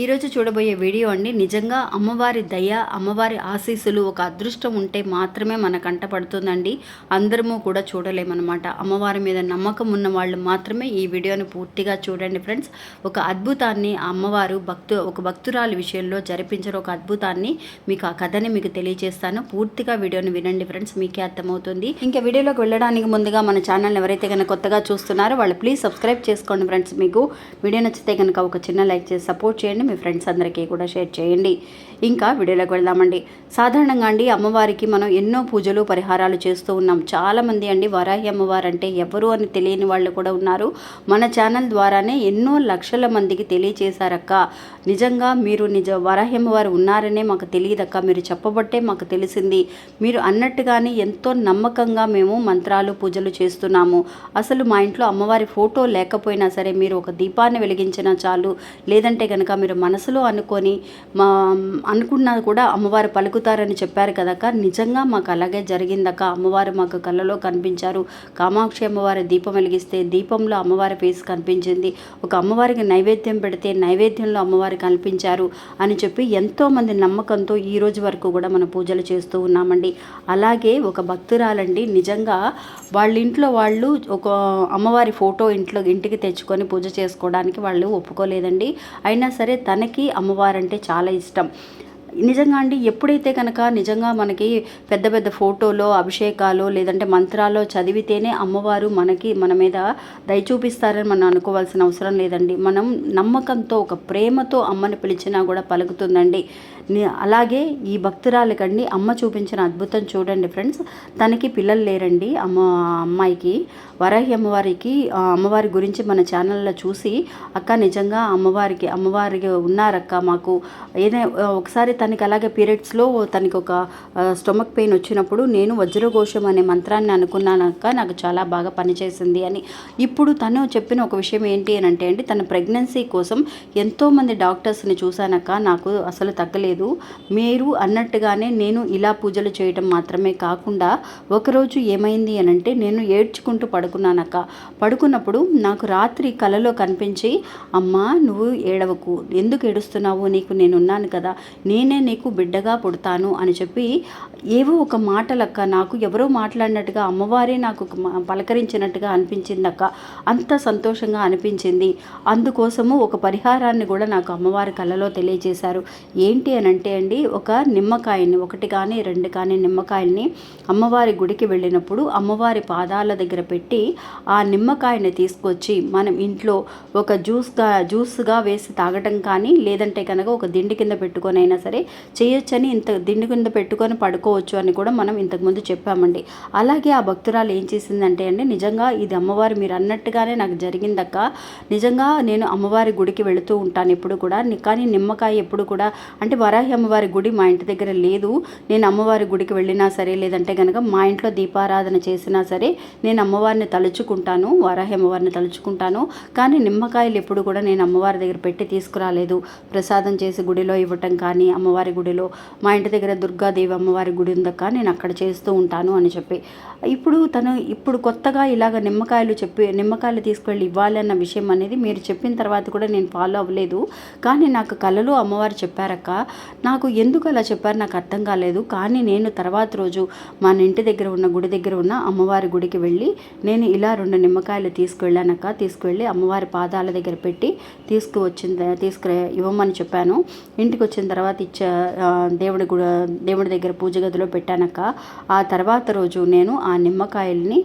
ఈరోజు చూడబోయే వీడియో అండి నిజంగా అమ్మవారి దయ అమ్మవారి ఆశీస్సులు ఒక అదృష్టం ఉంటే మాత్రమే మన కంట పడుతుందండి. అందరము కూడా చూడలేమన్నమాట. అమ్మవారి మీద నమ్మకం ఉన్న వాళ్ళు మాత్రమే ఈ వీడియోని పూర్తిగా చూడండి ఫ్రెండ్స్. ఒక అద్భుతాన్ని ఆ అమ్మవారు భక్తు ఒక భక్తురాలి విషయంలో జరిపించిన ఒక అద్భుతాన్ని మీకు ఆ కథని మీకు తెలియజేస్తాను. పూర్తిగా వీడియోని వినండి ఫ్రెండ్స్ మీకే అర్థమవుతుంది. ఇంకా వీడియోలోకి వెళ్ళడానికి ముందుగా మన ఛానల్ ఎవరైతే కనుక కొత్తగా చూస్తున్నారో వాళ్ళు ప్లీజ్ సబ్స్క్రైబ్ చేసుకోండి ఫ్రెండ్స్. మీకు వీడియో నచ్చితే కనుక ఒక చిన్న లైక్ చేసి సపోర్ట్ చేయండి. మీ ఫ్రెండ్స్ అందరికీ కూడా షేర్ చేయండి. ఇంకా వీడియోలోకి వెళ్దామండి. సాధారణంగా అండి అమ్మవారికి మనం ఎన్నో పూజలు పరిహారాలు చేస్తూ ఉన్నాం. చాలామంది అండి వరాహి అమ్మవారు అంటే ఎవరు అని తెలియని వాళ్ళు కూడా ఉన్నారు. మన ఛానల్ ద్వారానే ఎన్నో లక్షల మందికి తెలియచేశారక్క. నిజంగా మీరు నిజ వరాహి అమ్మవారు ఉన్నారనే మాకు తెలియదక్క. మీరు చెప్పబట్టే మాకు తెలిసింది. మీరు అన్నట్టుగానే ఎంతో నమ్మకంగా మేము మంత్రాలు పూజలు చేస్తున్నాము. అసలు మా ఇంట్లో అమ్మవారి ఫోటో లేకపోయినా సరే మీరు ఒక దీపాన్ని వెలిగించినా చాలు. లేదంటే కనుక మీరు మనసులో అనుకొని మా అనుకున్నా కూడా అమ్మవారు పలుకుతారని చెప్పారు కదక్క. నిజంగా మాకు అలాగే జరిగిందక్క. అమ్మవారు మాకు కళ్ళలో కనిపించారు. కామాక్షి అమ్మవారి దీపం వెలిగిస్తే దీపంలో అమ్మవారి ఫేస్ కనిపించింది. ఒక అమ్మవారికి నైవేద్యం పెడితే నైవేద్యంలో అమ్మవారు కనిపించారు అని చెప్పి ఎంతోమంది నమ్మకంతో ఈ రోజు వరకు కూడా మనం పూజలు చేస్తూ ఉన్నామండి. అలాగే ఒక భక్తురాలండి. నిజంగా వాళ్ళ ఇంట్లో వాళ్ళు ఒక అమ్మవారి ఫోటో ఇంట్లో ఇంటికి తెచ్చుకొని పూజ చేసుకోవడానికి వాళ్ళు ఒప్పుకోలేదండి. అయినా సరే తనకి అమ్మవారంటే చాలా ఇష్టం. నిజంగా అండి ఎప్పుడైతే కనుక నిజంగా మనకి పెద్ద పెద్ద ఫోటోలో అభిషేకాలు లేదంటే మంత్రాల్లో చదివితేనే అమ్మవారు మనకి మన మీద దయ చూపిస్తారని మనం అనుకోవాల్సిన అవసరం లేదండి. మనం నమ్మకంతో ఒక ప్రేమతో అమ్మని పిలిచినా కూడా పలుకుతుందండి. అలాగే ఈ భక్తురాలకండి అమ్మ చూపించిన అద్భుతం చూడండి ఫ్రెండ్స్. తనకి పిల్లలు లేరండి అమ్మ అమ్మాయికి. వరాహి అమ్మవారికి అమ్మవారి గురించి మన ఛానల్లో చూసి అక్క నిజంగా అమ్మవారికి అమ్మవారికి ఉన్నారక్క మాకు. ఏదైనా ఒకసారి తనకి అలాగే పీరియడ్స్లో తనకి ఒక స్టొమక్ పెయిన్ వచ్చినప్పుడు నేను వజ్రఘోషం అనే మంత్రాన్ని అనుకున్నాక నాకు చాలా బాగా పనిచేసింది అని. ఇప్పుడు తను చెప్పిన ఒక విషయం ఏంటి అని అంటే అండి తన ప్రెగ్నెన్సీ కోసం ఎంతోమంది డాక్టర్స్ని చూశానక్క నాకు అసలు తగ్గలేదు. మీరు అన్నట్టుగానే నేను ఇలా పూజలు చేయడం మాత్రమే కాకుండా ఒకరోజు ఏమైంది అని అంటే నేను ఏడ్చుకుంటూ పడుకున్నానక్క. పడుకున్నప్పుడు నాకు రాత్రి కలలో కనిపించి అమ్మా నువ్వు ఏడవకు ఎందుకు ఏడుస్తున్నావు? నీకు నేనున్నాను కదా నేను నీకు బిడ్డగా పుడతాను అని చెప్పి ఏవో ఒక మాటలక్క నాకు ఎవరో మాట్లాడినట్టుగా అమ్మవారే నాకు పలకరించినట్టుగా అనిపించిందక్క. అంత సంతోషంగా అనిపించింది. అందుకోసము ఒక పరిహారాన్ని కూడా నాకు అమ్మవారి కళ్ళలో తెలియజేశారు. ఏంటి అని అంటే అండి ఒక నిమ్మకాయని ఒకటి కానీ రెండు కానీ నిమ్మకాయల్ని అమ్మవారి గుడికి వెళ్ళినప్పుడు అమ్మవారి పాదాల దగ్గర పెట్టి ఆ నిమ్మకాయని తీసుకొచ్చి మనం ఇంట్లో ఒక జ్యూస్గా జ్యూస్గా వేసి తాగటం కానీ లేదంటే కనుక ఒక దిండి కింద పెట్టుకొని అయినా సరే చేయొచ్చని ఇంత దిండు కింద పెట్టుకొని పడుకోవచ్చు అని కూడా మనం ఇంతకుముందు చెప్పామండి. అలాగే ఆ భక్తురాలు ఏం చేసిందంటే అండి నిజంగా ఇది అమ్మవారు మీరు అన్నట్టుగానే నాకు జరిగిందక్క. నిజంగా నేను అమ్మవారి గుడికి వెళుతూ ఉంటాను ఎప్పుడు కూడా. కానీ నిమ్మకాయ ఎప్పుడు కూడా అంటే వరాహి అమ్మవారి గుడి మా ఇంటి దగ్గర లేదు. నేను అమ్మవారి గుడికి వెళ్ళినా సరే లేదంటే కనుక మా ఇంట్లో దీపారాధన చేసినా సరే నేను అమ్మవారిని తలుచుకుంటాను వరాహి అమ్మవారిని తలుచుకుంటాను. కానీ నిమ్మకాయలు ఎప్పుడు కూడా నేను అమ్మవారి దగ్గర పెట్టి తీసుకురాలేదు. ప్రసాదం చేసి గుడిలో ఇవ్వటం కానీ అమ్మవారి అమ్మవారి గుడిలో మా ఇంటి దగ్గర దుర్గాదేవి అమ్మవారి గుడి ఉందక్క నేను అక్కడ చేస్తూ ఉంటాను అని చెప్పి. ఇప్పుడు తను ఇప్పుడు కొత్తగా ఇలాగ నిమ్మకాయలు చెప్పి నిమ్మకాయలు తీసుకెళ్ళి ఇవ్వాలి అన్న విషయం అనేది మీరు చెప్పిన తర్వాత కూడా నేను ఫాలో అవ్వలేదు. కానీ నాకు కలలో అమ్మవారు చెప్పారక్క. నాకు ఎందుకు అలా చెప్పారు నాకు అర్థం కాలేదు. కానీ నేను తర్వాత రోజు మన ఇంటి దగ్గర ఉన్న గుడి దగ్గర ఉన్న అమ్మవారి గుడికి వెళ్ళి నేను ఇలా రెండు నిమ్మకాయలు తీసుకువెళ్ళానక్క తీసుకువెళ్ళి అమ్మవారి పాదాల దగ్గర పెట్టి తీసుకువచ్చిన తీసుకు ఇవ్వమని చెప్పాను. ఇంటికి వచ్చిన తర్వాత ఇచ్చాను దేవుడి గుడి దేవుడి దగ్గర పూజ గదిలో పెట్టానక్క. ఆ తర్వాత రోజు నేను ఆ నిమ్మకాయల్ని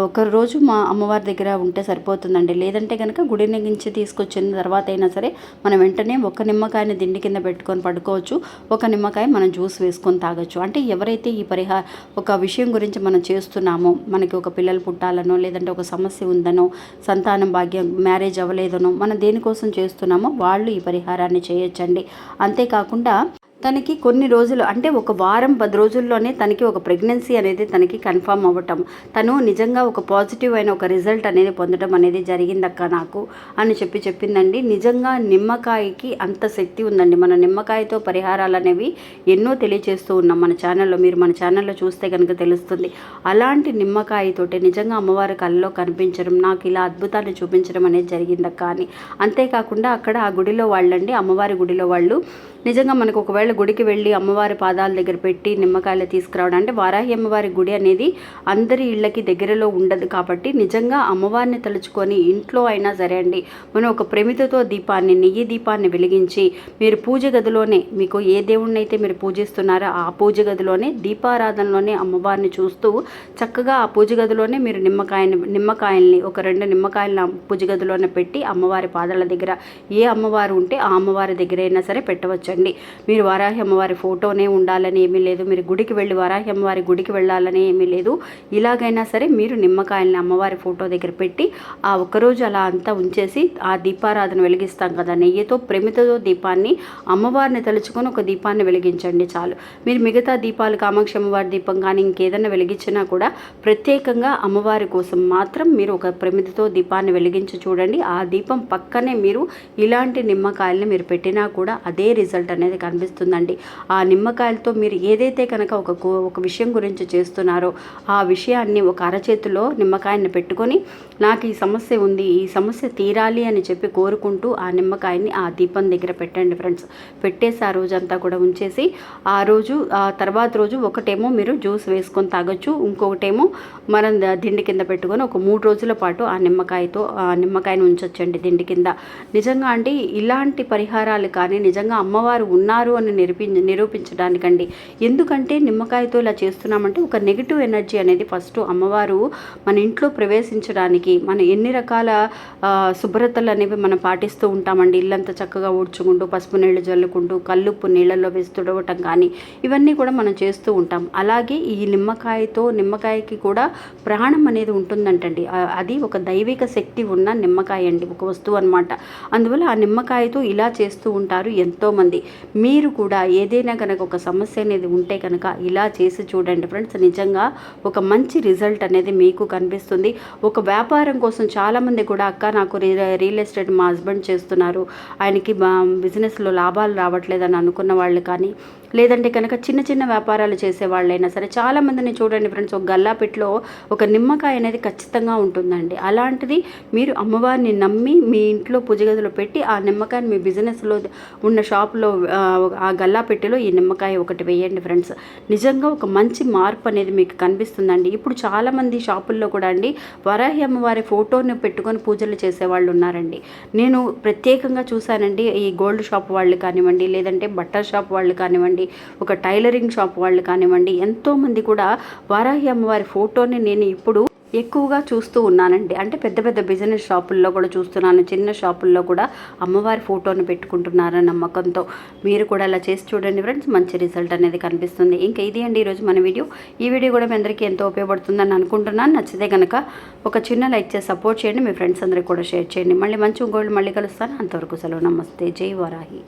ఒక రోజు మా అమ్మవారి దగ్గర ఉంటే సరిపోతుందండి. లేదంటే కనుక గుడి నుంచి తీసుకొచ్చిన తర్వాత అయినా సరే మనం వెంటనే ఒక నిమ్మకాయని దిండి కింద పెట్టుకొని పడుకోవచ్చు. ఒక నిమ్మకాయ మనం జ్యూస్ వేసుకొని తాగొచ్చు. అంటే ఎవరైతే ఈ పరిహార ఒక విషయం గురించి మనం చేస్తున్నామో మనకి ఒక పిల్లలు పుట్టాలనో లేదంటే ఒక సమస్య ఉందనో సంతానం భాగ్యం మ్యారేజ్ అవ్వలేదనో మనం దేనికోసం చేస్తున్నామో వాళ్ళు ఈ పరిహారాన్ని చేయొచ్చండి. అంతేకాకుండా తనకి కొన్ని రోజులు అంటే ఒక వారం పది రోజుల్లోనే తనకి ఒక ప్రెగ్నెన్సీ అనేది తనకి కన్ఫామ్ అవ్వటం. తను నిజంగా ఒక పాజిటివ్ అయిన ఒక రిజల్ట్ అనేది పొందడం అనేది జరిగిందక్క నాకు అని చెప్పి చెప్పిందండి. నిజంగా నిమ్మకాయకి అంత శక్తి ఉందండి. మన నిమ్మకాయతో పరిహారాలు అనేవి ఎన్నో తెలియజేస్తూ ఉన్నాం మన ఛానల్లో. మీరు మన ఛానల్లో చూస్తే కనుక తెలుస్తుంది. అలాంటి నిమ్మకాయతోటి నిజంగా అమ్మవారి కళ్ళలో కనిపించడం నాకు ఇలా అద్భుతాన్ని చూపించడం అనేది జరిగిందక్క అని. అంతేకాకుండా అక్కడ ఆ గుడిలో వాళ్ళండి అమ్మవారి గుడిలో వాళ్ళు నిజంగా మనకు ఒకవేళ గుడికి వెళ్ళి అమ్మవారి పాదాల దగ్గర పెట్టి నిమ్మకాయలు తీసుకురావడం అంటే వారాహి అమ్మవారి గుడి అనేది అందరి ఇళ్ళకి దగ్గరలో ఉండదు కాబట్టి నిజంగా అమ్మవారిని తలుచుకొని ఇంట్లో అయినా సరే అండి మనం ఒక ప్రమితతో దీపాన్ని నెయ్యి దీపాన్ని వెలిగించి మీరు పూజ గదిలోనే మీకు ఏ దేవుణ్ణి అయితే మీరు పూజిస్తున్నారో ఆ పూజ గదిలోనే దీపారాధనలోనే అమ్మవారిని చూస్తూ చక్కగా ఆ పూజ గదిలోనే మీరు నిమ్మకాయని నిమ్మకాయల్ని ఒక రెండు నిమ్మకాయలను పూజ గదిలోనే పెట్టి అమ్మవారి పాదాల దగ్గర ఏ అమ్మవారు ఉంటే ఆ అమ్మవారి దగ్గర అయినా సరే పెట్టవచ్చండి మీరు వారాహి అమ్మవారి ఫోటోనే ఉండాలని ఏమీ లేదు. మీరు గుడికి వెళ్ళి వారాహి అమ్మవారి గుడికి వెళ్ళాలని ఏమీ లేదు. ఇలాగైనా సరే మీరు నిమ్మకాయల్ని అమ్మవారి ఫోటో దగ్గర పెట్టి ఆ ఒక్కరోజు అలా అంతా ఉంచేసి ఆ దీపారాధన వెలిగిస్తాం కదా. నెయ్యితో ప్రమితతో దీపాన్ని అమ్మవారిని తలుచుకొని ఒక దీపాన్ని వెలిగించండి చాలు. మీరు మిగతా దీపాలు కామాక్షి అమ్మవారి దీపం కానీ ఇంకేదైనా వెలిగించినా కూడా ప్రత్యేకంగా అమ్మవారి కోసం మాత్రం మీరు ఒక ప్రమిదతో దీపాన్ని వెలిగించి చూడండి. ఆ దీపం పక్కనే మీరు ఇలాంటి నిమ్మకాయల్ని మీరు పెట్టినా కూడా అదే రిజల్ట్ అనేది కనిపిస్తుందండి. ఆ నిమ్మకాయలతో మీరు ఏదైతే కనుక ఒక కో- ఒక విషయం గురించి చేస్తున్నారో ఆ విషయాన్ని ఒక అరచేతిలో నిమ్మకాయని పెట్టుకొని నాకు ఈ సమస్య ఉంది ఈ సమస్య తీరాలి అని చెప్పి కోరుకుంటూ ఆ నిమ్మకాయని ఆ దీపం దగ్గర పెట్టండి ఫ్రెండ్స్. పెట్టేసి ఆ రోజంతా కూడా ఉంచేసి ఆ రోజు ఆ తర్వాత రోజు ఒకటేమో మీరు జ్యూస్ వేసుకొని తాగొచ్చు. ఇంకొకటేమో మనం దిండి కింద పెట్టుకొని ఒక మూడు రోజుల పాటు ఆ నిమ్మకాయతో ఆ నిమ్మకాయని ఉంచొచ్చండి దిండి కింద. నిజంగా అండి ఇలాంటి పరిహారాలు కానీ నిజంగా అమ్మవారు ఉన్నారు అని నిరూపి నిరూపించడానికండి. ఎందుకంటే నిమ్మకాయతో ఇలా చేస్తున్నామంటే ఒక నెగిటివ్ ఎనర్జీ అనేది ఫస్ట్ అమ్మవారు మన ఇంట్లో ప్రవేశించడానికి మన ఎన్ని రకాల శుభ్రతలు అనేవి మనం పాటిస్తూ ఉంటామండి. ఇల్లంతా చక్కగా ఊడ్చుకుంటూ పసుపు నీళ్ళు జల్లుకుంటూ కల్లుప్పు నీళ్ళల్లో వేసి తుడవటం కానీ ఇవన్నీ కూడా మనం చేస్తూ ఉంటాం. అలాగే ఈ నిమ్మకాయతో నిమ్మకాయకి కూడా ప్రాణం అనేది ఉంటుందంటండి. అది ఒక దైవిక శక్తి ఉన్న నిమ్మకాయ అండి ఒక వస్తువు అనమాట అందువల్ల ఆ నిమ్మకాయతో ఇలా చేస్తూ ఉంటారు ఎంతోమంది. మీరు కూడా ఏదైనా కనుక ఒక సమస్య అనేది ఉంటే కనుక ఇలా చేసి చూడండి ఫ్రెండ్స్. నిజంగా ఒక మంచి రిజల్ట్ అనేది మీకు కనిపిస్తుంది. ఒక వ్యాపారం కోసం చాలామంది కూడా అక్క నాకు రియల్ ఎస్టేట్ మా హస్బెండ్ చేస్తున్నారు. ఆయనకి బిజినెస్లో లాభాలు రావట్లేదని అనుకున్న వాళ్ళు కానీ లేదంటే కనుక చిన్న చిన్న వ్యాపారాలు చేసే వాళ్ళైనా సరే చాలామందిని చూడండి ఫ్రెండ్స్ ఒక గల్లాపెట్లో ఒక నిమ్మకాయ అనేది ఖచ్చితంగా ఉంటుందండి. అలాంటిది మీరు అమ్మవారిని నమ్మి మీ ఇంట్లో పూజ గదిలో పెట్టి ఆ నిమ్మకాయని మీ బిజినెస్లో ఉన్న షాప్లో ఆ, ఆ గల్లాపెట్టెలో ఈ నిమ్మకాయ ఒకటి వేయండి ఫ్రెండ్స్. నిజంగా ఒక మంచి మార్పు అనేది మీకు కనిపిస్తుందండి. ఇప్పుడు చాలామంది షాపుల్లో కూడా అండి వరాహి అమ్మవారి ఫోటోని పెట్టుకొని పూజలు చేసేవాళ్ళు ఉన్నారండి. నేను ప్రత్యేకంగా చూశానండి ఈ గోల్డ్ షాప్ వాళ్ళు కానివ్వండి లేదంటే బట్టల షాప్ వాళ్ళు కానివ్వండి కానివ్వండి ఒక టైలరింగ్ షాప్ వాళ్ళు కానివ్వండి ఎంతోమంది కూడా వారాహి అమ్మవారి ఫోటోని నేను ఇప్పుడు ఎక్కువగా చూస్తూ ఉన్నానండి. అంటే పెద్ద పెద్ద బిజినెస్ షాపుల్లో కూడా చూస్తున్నాను. చిన్న షాపుల్లో కూడా అమ్మవారి ఫోటోని పెట్టుకుంటున్నారని నమ్మకంతో. మీరు కూడా అలా చేసి చూడండి ఫ్రెండ్స్. మంచి రిజల్ట్ అనేది కనిపిస్తుంది. ఇంకా ఇది అండి ఈరోజు మన వీడియో. ఈ వీడియో కూడా మీ అందరికీ ఎంతో ఉపయోగపడుతుందని అనుకుంటున్నాను. నచ్చితే కనుక ఒక చిన్న లైక్ చేసి సపోర్ట్ చేయండి. మీ ఫ్రెండ్స్ అందరికీ కూడా షేర్ చేయండి. మళ్ళీ మంచి ఇంకోళ్ళు మళ్ళీ కలుస్తాను. అంతవరకు సెలవు. నమస్తే. జై వరాహి.